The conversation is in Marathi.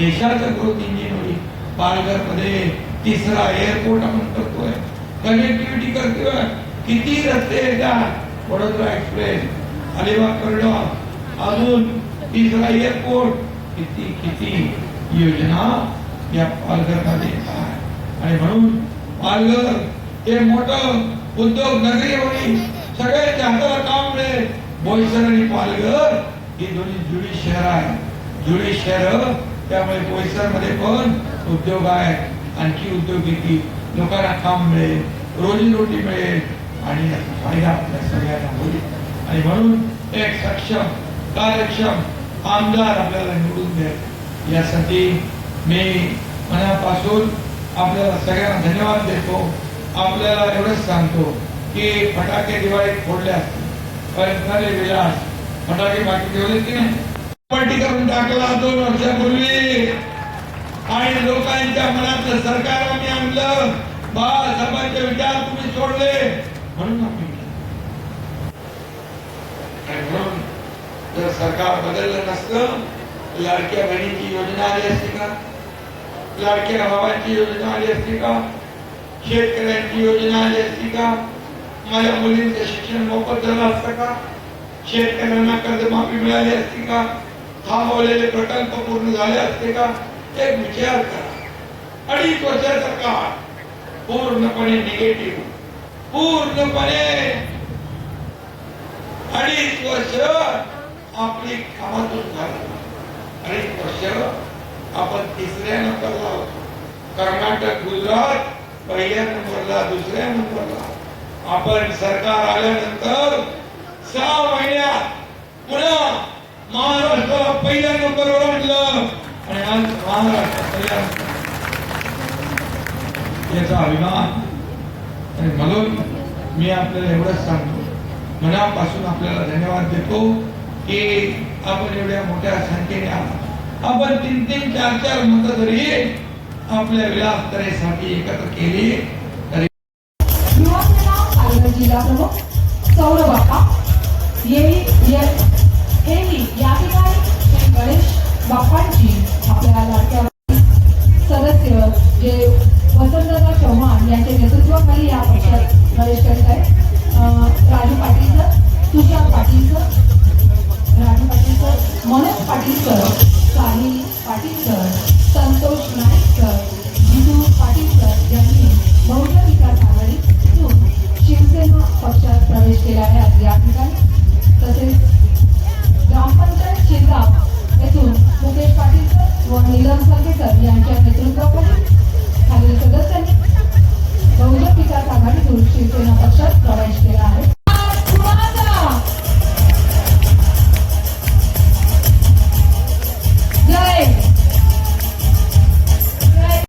देशाचं ग्रोथ इंजिन होईल पालघरमध्ये तिसरा एअरपोर्ट आपण करतोय. कनेक्टिव्हिटी करतोय. किती रस्ते येतात वडोदरा एक्सप्रेस अलिबाग कॉरिडॉर अजून तिसरा एअरपोर्ट किती किती योजना या पालघरमध्ये येतात आणि म्हणून पालघर हे मोठं उद्योग नगरी होईल सगळ्यांच्या हाताला काम मिळेल बोईसर आणि पालघर ही दोन्ही जुळी शहर आहे जुळी शहर त्यामुळे बोईसरमध्ये पण उद्योग आहे. आणखी उद्योग येतील लोकांना काम मिळेल रोजीरोटी मिळेल. आणि याचा फायदा आपल्या सगळ्यांना होईल. आणि म्हणून एक सक्षम कार्यक्षम आमदार आपल्याला निवडून द्या यासाठी मी मनापासून आपल्याला सगळ्यांना धन्यवाद देतो. आपल्याला एवढंच सांगतो की फटाके दिवाळीत फोडले असतील. पण खरे विलास. फटाके बाकी ठेवले की नाही? पार्टी करून टाकला दोन वर्षापूर्वी. आणि लोकांच्या मनात सरकार आम्ही आणलं. बाळासाहेबांचे विचार तुम्ही सोडले. म्हणून आम्ही म्हणून जर सरकार बदललं नसतं लाडक्या बहिणीची योजना आली असती का? लाडक्या भावांची योजना आली असती का? शेतकऱ्यांची योजना आली असती का? माझ्या मुलींचं शिक्षण मोफत झालं असतं का? शेतकऱ्यांना कर्जमाफी मिळाली असती का? थांबवलेले प्रकल्प पूर्ण झाले असते का एक विचार करा. अडीच वर्षाचा काळ पूर्णपणे निगेटिव्ह पूर्णपणे अडीच वर्ष आपली कामातून झाली. अडीच वर्ष आपण तिसऱ्या नंबरला होतो. कर्नाटक गुजरात पहिल्या नंबरला दुसऱ्या नंबरला. आपण सरकार आल्यानंतर सहा महिन्यात पुन्हा महाराष्ट्र पहिल्या नंबरवर आणलं. आणि आज महाराष्ट्र याचा अभिमान. आणि म्हणून मी आपल्याला एवढंच सांगतो. मनापासून आपल्याला धन्यवाद देतो की आपण एवढ्या मोठ्या संख्येने आहात. आपण तीन तीन चार चार मत जरी आपल्या विलासतेसाठी एकत्र केली तरी जिल्हा प्रमुख सौरभ बाप्पा या ठिकाणी प्रवेश केला आहे या ठिकाणी. तसेच ग्रामपंचायत क्षेत्रात येथून मुकेश पाटील व नीलम संगेकर यांच्या नेतृत्वाखाली खालील सदस्यांनी बहुजन विकास आघाडीतून शिवसेना पक्षात